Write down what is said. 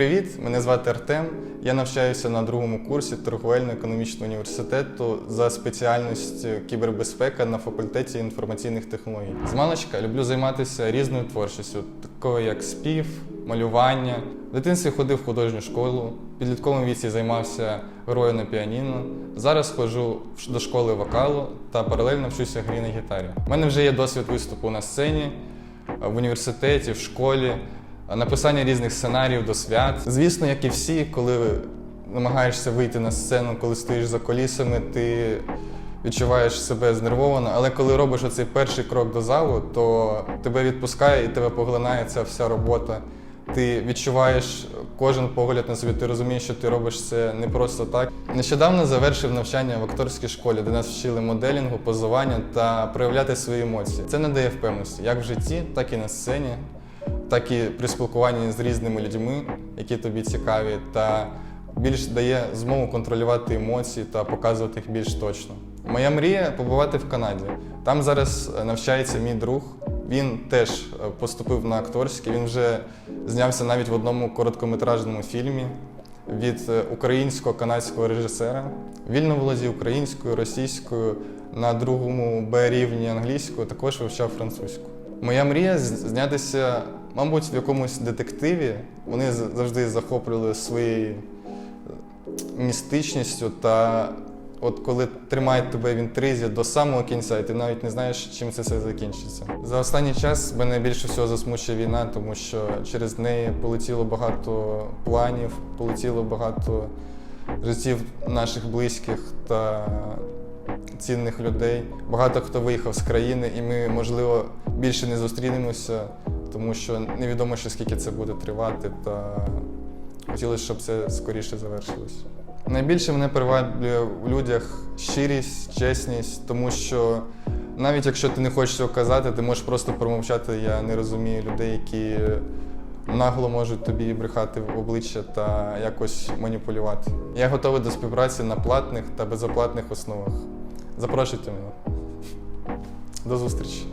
Привіт, мене звати Артем. Я навчаюся на другому курсі торговельно-економічного університету за спеціальністю кібербезпека на факультеті інформаційних технологій. З маличка люблю займатися різною творчістю, такою як спів, малювання. В дитинстві ходив в художню школу, підлітковому віці займався грою на піаніно. Зараз ходжу до школи вокалу та паралельно вчуся грі на гітарі. У мене вже є досвід виступу на сцені, в університеті, в школі, написання різних сценаріїв до свят. Звісно, як і всі, коли намагаєшся вийти на сцену, коли стоїш за колісами, ти відчуваєш себе знервовано, але коли робиш оцей перший крок до залу, то тебе відпускає і тебе поглинає ця вся робота. Ти відчуваєш кожен погляд на собі, ти розумієш, що ти робиш це не просто так. Нещодавно завершив навчання в акторській школі, де нас вчили моделінгу, позування та проявляти свої емоції. Це надає впевненості як в житті, так і на сцені, так і при спілкуванні з різними людьми, які тобі цікаві, та більш дає змогу контролювати емоції та показувати їх більш точно. Моя мрія побувати в Канаді. Там зараз е, навчається мій друг. Він теж е, поступив на акторський. Він вже знявся навіть в одному короткометражному фільмі від е, українського канадського режисера. Вільно володів українською, російською, на другому Б рівні англійською, також вивчав французьку. Моя мрія знятися, мабуть, в якомусь детективі. Вони завжди захоплювали своєю містичністю та от коли тримають тебе в інтризі до самого кінця, і ти навіть не знаєш, чим це все закінчиться. За останній час мене більше всього засмучує війна, тому що через неї полетіло багато планів, полетіло багато життів наших близьких та цінних людей. Багато хто виїхав з країни, і ми, можливо, більше не зустрінемося, тому що невідомо ще скільки це буде тривати, та хотілося, щоб це скоріше завершилось. Найбільше мене приваблює в людях щирість, чесність, тому що навіть якщо ти не хочеш цього казати, ти можеш просто промовчати. Я не розумію людей, які нагло можуть тобі брехати в обличчя та якось маніпулювати. Я готовий до співпраці на платних та безоплатних основах. Запрошуйте мене. До зустрічі.